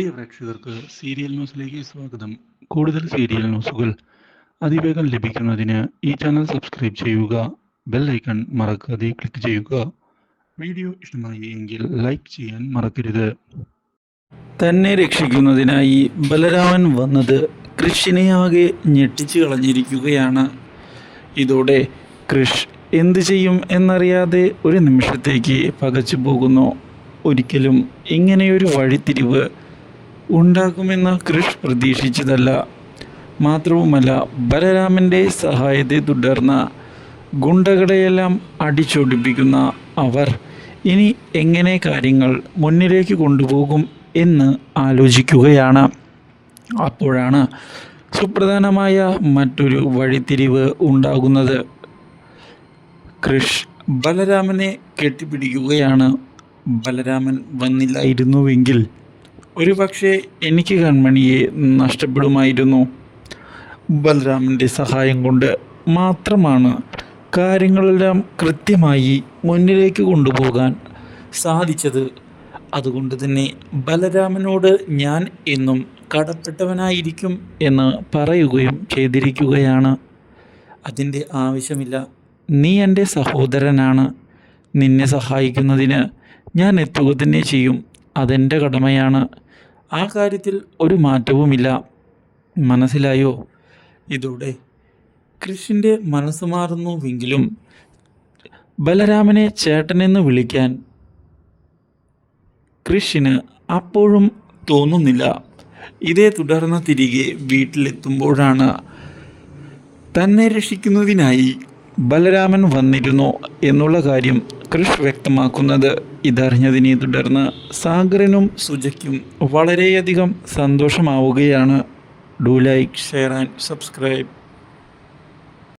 പ്രിയ പ്രേക്ഷകർക്ക് സീരിയൽ ന്യൂസിലേക്ക് സ്വാഗതം. കൂടുതൽ സീരിയൽ ന്യൂസുകൾ അതിവേഗം ലഭിക്കുന്നതിന് ഈ ചാനൽ സബ്സ്ക്രൈബ് ചെയ്യുക ബെൽ ഐക്കൺ മറക്കാതെ ക്ലിക്ക് ചെയ്യുക. വീഡിയോ ഇഷ്ടമായി എങ്കിൽ ലൈക്ക് ചെയ്യാൻ മറക്കരുത്. തന്നെ രക്ഷിക്കുന്നതിനായി ബലരാമൻ വന്നത് കൃഷിനെ ആകെ ഞെട്ടിച്ചു കളഞ്ഞിരിക്കുകയാണ്. ഇതോടെ കൃഷ് എന്തു ചെയ്യും എന്നറിയാതെ ഒരു നിമിഷത്തേക്ക് പകച്ചു പോകുന്നു. ഒരിക്കലും ഇങ്ങനെയൊരു വഴിത്തിരിവ് ഉണ്ടാകുമെന്ന് കൃഷ് പ്രതീക്ഷിച്ചതല്ല. മാത്രവുമല്ല ബലരാമന്റെ സഹായത്തെ തുടർന്ന് ഗുണ്ടകളെയെല്ലാം അടിച്ചൊടിപ്പിക്കുന്ന അവർ ഇനി എങ്ങനെ കാര്യങ്ങൾ മുന്നിലേക്ക് കൊണ്ടുപോകും എന്ന് ആലോചിക്കുകയാണ്. അപ്പോഴാണ് സുപ്രധാനമായ മറ്റൊരു വഴിത്തിരിവ് ഉണ്ടാകുന്നത്. കൃഷ് ബലരാമനെ കെട്ടിപ്പിടിക്കുകയാണ്. ബലരാമൻ വന്നില്ലായിരുന്നുവെങ്കിൽ ഒരുപക്ഷെ എനിക്ക് കൺമണിയെ നഷ്ടപ്പെടുമായിരുന്നു. ബലരാമന്റെ സഹായം കൊണ്ട് മാത്രമാണ് കാര്യങ്ങളെല്ലാം കൃത്യമായി മുന്നിലേക്ക് കൊണ്ടുപോകാൻ സാധിച്ചത്. അതുകൊണ്ട് തന്നെ ബലരാമനോട് ഞാൻ എന്നും കടപ്പെട്ടവനായിരിക്കും എന്ന് പറയുകയും ചെയ്തിരിക്കുകയാണ്. അതിന്റെ ആവശ്യമില്ല. നീ എന്റെ സഹോദരനാണ്. നിന്നെ സഹായിക്കുന്നതിന് ഞാൻ എത്തുക തന്നെ ചെയ്യും. അതെന്റെ കടമയാണ്. ആ കാര്യത്തിൽ ഒരു മാറ്റവുമില്ല. മനസ്സിലായോ? ഇതോടെ കൃഷിന്റെ മനസ്സ് മാറുന്നുവെങ്കിലും ബലരാമനെ ചേട്ടനെന്ന് വിളിക്കാൻ കൃഷിന് അപ്പോഴും തോന്നുന്നില്ല. ഇതേ തുടർന്ന് തിരികെ വീട്ടിലെത്തുമ്പോഴാണ്. തന്നെ രക്ഷിക്കുന്നതിനായി ബലരാമൻ വന്നിരുന്നു എന്നുള്ള കാര്യം കൃഷ് വ്യക്തമാക്കുന്നത് ഇതറിഞ്ഞതിനെ തുടർന്ന് സാഗറിനും സുജയ്ക്കും വളരെയധികം സന്തോഷമാവുകയാണ്. Do like share and subscribe